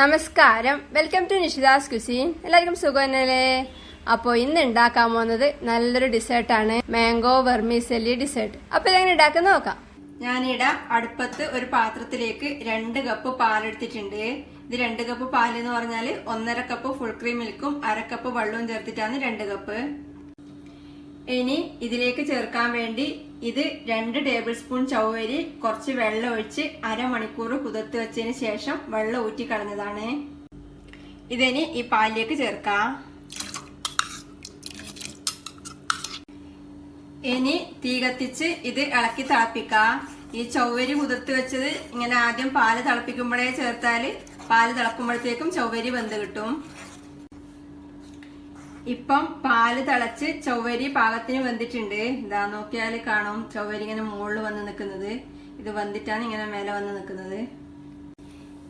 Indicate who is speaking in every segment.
Speaker 1: നമസ്കാരം. Welcome to നിഷിദാസ് cuisine എല്ലാവർക്കും സുഖമല്ലേ? അപ്പോൾ ഇന്ന് ഉണ്ടാക്കാൻ പോകുന്നത് നല്ലൊരു ഡിസേർട്ടാണ് മാംഗോ വെർമിസെല്ലി ഡിസേർട്ട് അപ്പോൾ ഇതെങ്ങനെ ഉണ്ടാക്കുന്ന നോക്കാം. ഞാനിവിടെ അടുപ്പത്ത് ഒരു പാത്രത്തിലേക്ക് രണ്ട് കപ്പ് പാലെടുത്തിട്ടുണ്ട് ഇത് രണ്ട് കപ്പ് പാൽ എന്ന് പറഞ്ഞാൽ ഒന്നര കപ്പ് ഫുൾ ക്രീം മിൽക്കും അര കപ്പ് വെള്ളവും ചേർത്തിട്ടാണ് രണ്ട് കപ്പ് ഇനി ഇതിലേക്ക് ചേർക്കാൻ വേണ്ടി ഇത് രണ്ട് ടേബിൾ സ്പൂൺ ചവ്വരി കുറച്ച് വെള്ളം ഒഴിച്ച് അരമണിക്കൂർ കുതിർത്ത് വെച്ചതിന് ശേഷം വെള്ളം ഊറ്റി കളഞ്ഞതാണ്. ഇതിനി ഈ പാലിലേക്ക് ചേർക്കാം. ഇനി തീ കത്തിച്ച് ഇത് ഇളക്കി തിളപ്പിക്കാം. ഈ ചവ്വരി കുതിർത്ത് വെച്ചത് ഇങ്ങനെ ആദ്യം പാൽ തിളപ്പിക്കുമ്പോഴേ ചേർത്താൽ പാൽ തിളക്കുമ്പോഴത്തേക്കും ചവ്വരി വെന്ത് കിട്ടും. ഇപ്പം പാൽ തിളച്ച് ചൊവ്വരി പാകത്തിന് വെന്തിട്ടുണ്ട്. ഇതാ നോക്കിയാൽ കാണും. ചൊവ്വരി ഇങ്ങനെ മുകളിൽ വന്ന് നിൽക്കുന്നത്. ഇത് വന്നിട്ടാണ് ഇങ്ങനെ മേലെ വന്ന് നിൽക്കുന്നത്.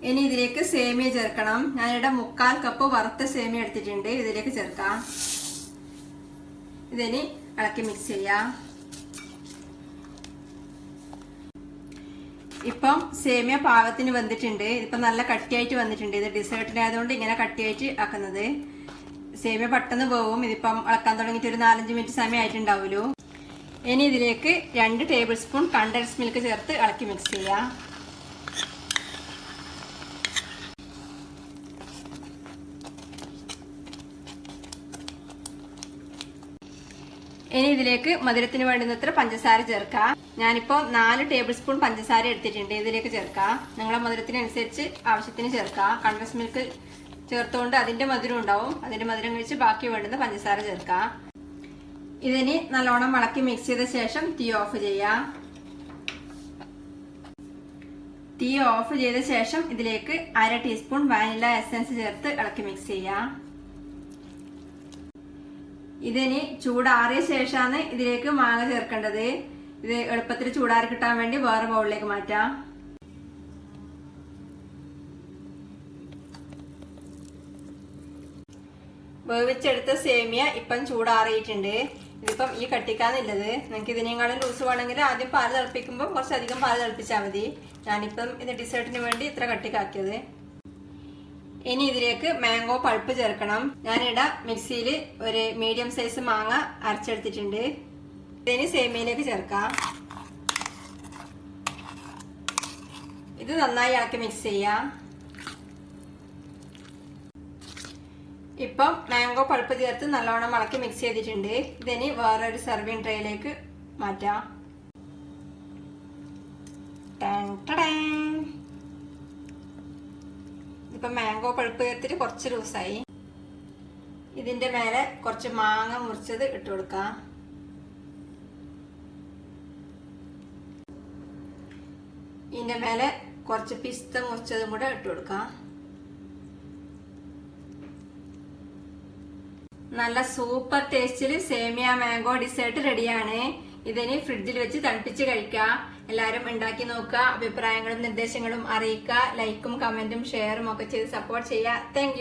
Speaker 1: ഇനി ഇതിലേക്ക് സേമിയ ചേർക്കണം. ഞാനിവിടെ മുക്കാൽ കപ്പ് വറുത്ത സേമിയ എടുത്തിട്ടുണ്ട്. ഇതിലേക്ക് ചേർക്കാം. ഇതിനി ഇളക്കി മിക്സ് ചെയ്യാം. ഇപ്പം സേമിയ പാകത്തിന് വന്നിട്ടുണ്ട് ഇപ്പം നല്ല കട്ടിയായിട്ട് വന്നിട്ടുണ്ട്. ഇത് ഡിസേർട്ടിനായതുകൊണ്ട് ഇങ്ങനെ കട്ടിയായിട്ട് ആക്കുന്നത്. സേമിയ പെട്ടെന്ന് പോകും ഇതിപ്പം ഇളക്കാൻ തുടങ്ങിയിട്ട് ഒരു നാലഞ്ച് മിനിറ്റ് സമയം ആയിട്ടുണ്ടാവുമല്ലോ ഇനി ഇതിലേക്ക് രണ്ട് ടേബിൾ സ്പൂൺ കണ്ടൻസ് മിൽക്ക് ചേർത്ത് ഇളക്കി മിക്സ് ചെയ്യാം. ഇനി ഇതിലേക്ക് മധുരത്തിന് വേണ്ടുന്നത്ര പഞ്ചസാര ചേർക്കാം. ഞാനിപ്പോ നാല് ടേബിൾ സ്പൂൺ പഞ്ചസാര എടുത്തിട്ടുണ്ട്. ഇതിലേക്ക് ചേർക്കാം. നിങ്ങളെ മധുരത്തിനനുസരിച്ച് ആവശ്യത്തിന് ചേർക്കാം. കണ്ടൻസ് മിൽക്ക് ചേർത്തുകൊണ്ട് അതിന്റെ മധുരം ഉണ്ടാവും. അതിന്റെ മധുരം കഴിച്ച് ബാക്കി വേണ്ടുന്ന പഞ്ചസാര ചേർക്കാം ഇതിനി നല്ലോണം ഇളക്കി മിക്സ് ചെയ്ത ശേഷം തീ ഓഫ് ചെയ്യാം തീ ഓഫ് ചെയ്ത ശേഷം ഇതിലേക്ക് അര ടീസ്പൂൺ വാനില എസൻസ് ചേർത്ത് ഇളക്കി മിക്സ് ചെയ്യാം ഇതിനി ചൂടാറിയ ശേഷമാണ് ഇതിലേക്ക് മാങ്ങ ചേർക്കേണ്ടത്. ഇത് എളുപ്പത്തിൽ ചൂടാറി കിട്ടാൻ വേണ്ടി വേറെ ബൗളിലേക്ക് മാറ്റാം. വേവിച്ചെടുത്ത സേമിയ ഇപ്പം ചൂടാറിയിട്ടുണ്ട്. ഇതിപ്പം ഈ കട്ടിക്കാന്നുള്ളത് നിങ്ങൾക്ക് ഇതിനേക്കാളും ലൂസ് വേണമെങ്കിൽ ആദ്യം പാൽ തിളപ്പിക്കുമ്പോൾ കുറച്ചധികം പാൽ തിളപ്പിച്ചാൽ മതി. ഞാനിപ്പം ഇത് ഡിസേർട്ടിന് വേണ്ടി ഇത്ര കട്ടിക്കാക്കിയത്. ഇനി ഇതിലേക്ക് മാംഗോ പൾപ്പ് ചേർക്കണം. ഞാനിവിടെ മിക്സിയിൽ ഒരു മീഡിയം സൈസ് മാങ്ങ അരച്ചെടുത്തിട്ടുണ്ട്. ഇതിന് സേമിയയിലേക്ക് ചേർക്കാം. ഇത് നന്നായി ഇളക്കി മിക്സ് ചെയ്യാം. ഇപ്പം മാംഗോ പൾപ്പ് ചേർത്ത് നല്ലോണം ഇളക്കി മിക്സ് ചെയ്തിട്ടുണ്ട്. ഇതിനി വേറൊരു സെർവിങ് ട്രേയിലേക്ക് മാറ്റാം. ഇപ്പം മാംഗോ പൾപ്പ് ചേർത്തിട്ട് കുറച്ച് ലൂസായി ഇതിന്റെ മേലെ കുറച്ച് മാങ്ങ മുറിച്ചത് ഇട്ട് കൊടുക്കാം. ഇതിന്റെ മേലെ കുറച്ച് പിസ്ത മുറിച്ചതും കൂടെ ഇട്ട് കൊടുക്കാം. നല്ല സൂപ്പർ ടേസ്റ്റിൽ സേമിയ മാംഗോ ഡിസേർട്ട് റെഡിയാണ് ഇതിന് ഫ്രിഡ്ജിൽ വെച്ച് തണുപ്പിച്ച് കഴിക്കാം. എല്ലാവരും ഉണ്ടാക്കി നോക്കുക അഭിപ്രായങ്ങളും നിർദ്ദേശങ്ങളും അറിയിക്കുക ലൈക്കും കമന്റും ഷെയറും ഒക്കെ ചെയ്ത് സപ്പോർട്ട് ചെയ്യുക. താങ്ക്